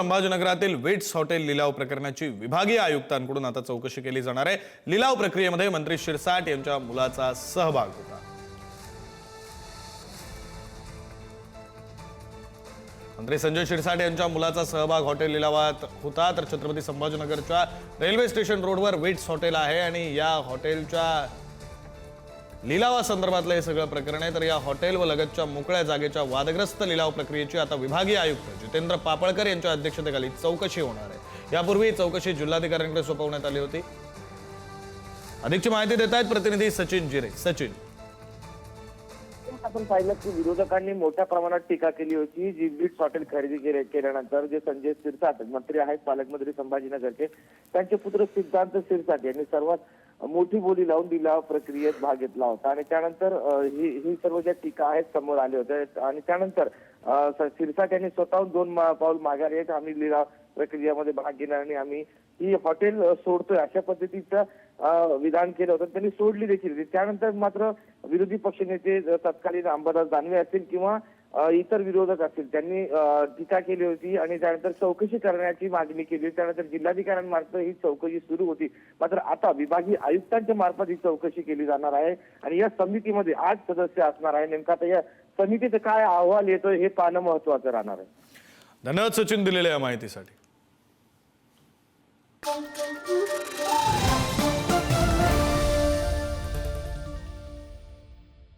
संभाजीनगरातील weights hotel लिलाव प्रकरणाची विभागीय आयुक्तांकडून आता चौकशी केली जाणार आहे. लिलाव प्रक्रियेमध्ये मंत्री शिरसाट यांच्या मुलाचा सहभाग होता. मंत्री संजय शिरसाट यांच्या मुलाचा सहभाग हॉटेल लिलावात होता. तर छत्रपती संभाजीनगरच्या रेल्वे स्टेशन रोडवर वेट्स हॉटेल आहे आणि या हॉटेलच्या लिलावासंदर्भातलं हे सगळं प्रकरण आहे. तर या हॉटेल व लगतच्या मोकळ्या जागेच्या वादग्रस्त लिलाव प्रक्रियेची आता विभागीय आयुक्त जितेंद्र पापळकर यांच्या अध्यक्षतेखाली चौकशी होणार आहे. यापूर्वी चौकशी जिल्हाधिकाऱ्यांकडे सोपवण्यात आली होती. अधिकची माहिती देत आहेत प्रतिनिधी सचिन जिरे. सचिन आपण पाहिलं की विरोधकांनी मोठ्या प्रमाणात टीका केली होती जी बीट्स हॉटेल खरेदी केले- केल्यानंतर जे संजय सिरसाट मंत्री आहेत पालकमंत्री संभाजीनगरचे त्यांचे पुत्र सिद्धांत सिरसाट यांनी सर्वात मोठी बोली लावून लिलाव प्रक्रियेत भाग घेतला होता. आणि त्यानंतर ही ही सर्व ज्या टीका आहेत समोर आले होते. आणि त्यानंतर सिरसाट यांनी स्वतःहून दोन पाऊल माघार येत आम्ही लिलाव प्रक्रियेमध्ये भाग घेणार आणि आम्ही ही हॉटेल सोडतोय अशा पद्धतीचं विधान केलं होतं त्यांनी सोडली देखील. त्यानंतर मात्र विरोधी पक्षनेते तत्कालीन अंबादास दानवे असतील किंवा इतर विरोधक असतील त्यांनी टीका केली होती आणि त्यानंतर चौकशी करण्याची मागणी केली त्यानंतर जिल्हाधिकाऱ्यांमार्फत ही चौकशी सुरू होती. मात्र आता विभागीय आयुक्तांच्या मार्फत ही चौकशी केली जाणार आहे आणि या समितीमध्ये आठ सदस्य असणार आहे. नेमका आता या समितीचं काय अहवाल येतोय हे पाहणं महत्वाचं राहणार आहे. धन्यवाद सचिन दिलेल्या या माहितीसाठी.